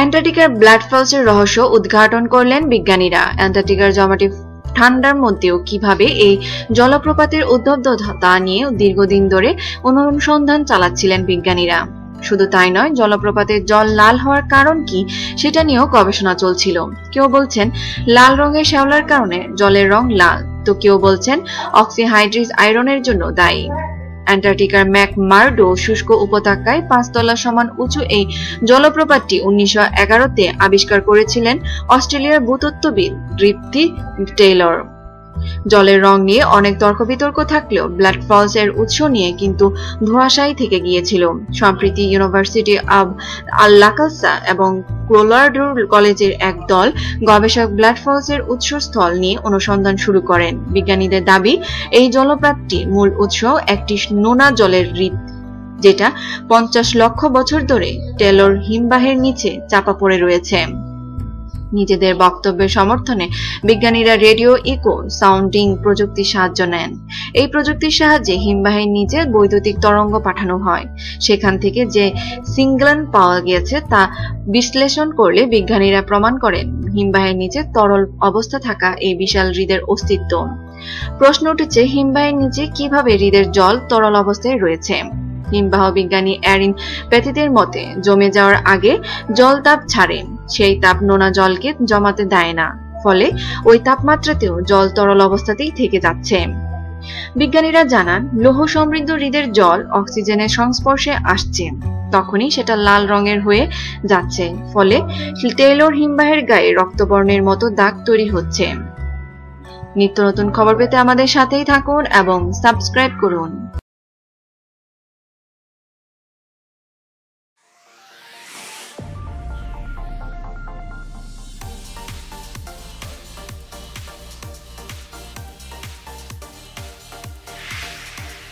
অ্যান্টার্কটিকার blood ফলসের রহস্য উদ্ঘাটন করলেন বিজ্ঞানীরা। অ্যান্টার্কটিকার জমাটি ঠান্ডার মধ্যেও কীভাবে এই জলপ্রপাতের উদ্ভবতা নিয়ে দীর্ঘদিন ধরে অনুসন্ধান চালাচ্ছিলেন বিজ্ঞানীরা? শুধু তাই নয় জলপ্রপাতের জল লাল হওয়ার কারণ কি সেটা নিয়েও গবেষণা চলছিল। কেউ বলছেন লাল রঙের শ্যাওলার কারণে জলের রং লাল। তো কেউ বলছেন অক্সিহাইড্রিস আয়রনের জন্য দায়ী। অ্যান্টার্কটিকার ম্যাকমার্ডো শুষ্ক উপত্যকায় পাঁচতলা সমান উঁচু এই জলপ্রপাতটি উনিশশো এগারোতে আবিষ্কার করেছিলেন অস্ট্রেলিয়ার ভূতত্ত্ববিদ রিপ্তি টেইলর। জলের রং নিয়ে অনেক তর্ক বিতর্ক থাকলেও ব্লাড ফলস এর উৎস নিয়ে কিন্তু ধোঁয়াশাই থেকে গিয়েছিল। সম্প্রতি ইউনিভার্সিটি অব আল্লাকাসা এবং কোলার্ডো কলেজের এক দল গবেষক ব্লাড ফলস এর উৎসস্থল নিয়ে অনুসন্ধান শুরু করেন। বিজ্ঞানীদের দাবি, এই জলপ্রাতটির মূল উৎস একটি নোনা জলের হৃদ যেটা পঞ্চাশ লক্ষ বছর ধরে টেলর হিমবাহের নিচে চাপা পড়ে রয়েছে। নিজেদের বক্তব্যের সমর্থনে বিজ্ঞানীরা রেডিও, ইকো, সাউন্ডিং প্রযুক্তির সাহায্য নেন। এই প্রযুক্তির সাহায্যে হিমবাহের নিচে বৈদ্যুতিক তরঙ্গ পাঠানো হয়। সেখান থেকে যে সিঙ্গলান পাওয়া গিয়েছে তা বিশ্লেষণ করলে বিজ্ঞানীরা প্রমাণ করেন, হিমবাহের নিচে তরল অবস্থা থাকা এই বিশাল হ্রদের অস্তিত্ব। প্রশ্ন উঠেছে, হিমবাহের নিচে কীভাবে হ্রদের জল তরল অবস্থায় রয়েছে? হিমবাহ বিজ্ঞানী অ্যারিন প্যাথিদের মতে, জমে যাওয়ার আগে জল তাপ ছাড়ে। সেই তাপ নোনা জলকে জমাতে দেয় না, ফলে ওই তাপমাত্রাতেও জল তরল অবস্থাতেই থেকে যাচ্ছে। বিজ্ঞানীরা জানান, লৌহ সমৃদ্ধ হ্রদের জল অক্সিজেনের সংস্পর্শে আসছে, তখনই সেটা লাল রঙের হয়ে যাচ্ছে, ফলে টেলর হিমবাহের গায়ে রক্তবর্ণের মতো দাগ তৈরি হচ্ছে। নিত্য নতুন খবর পেতে আমাদের সাথেই থাকুন এবং সাবস্ক্রাইব করুন।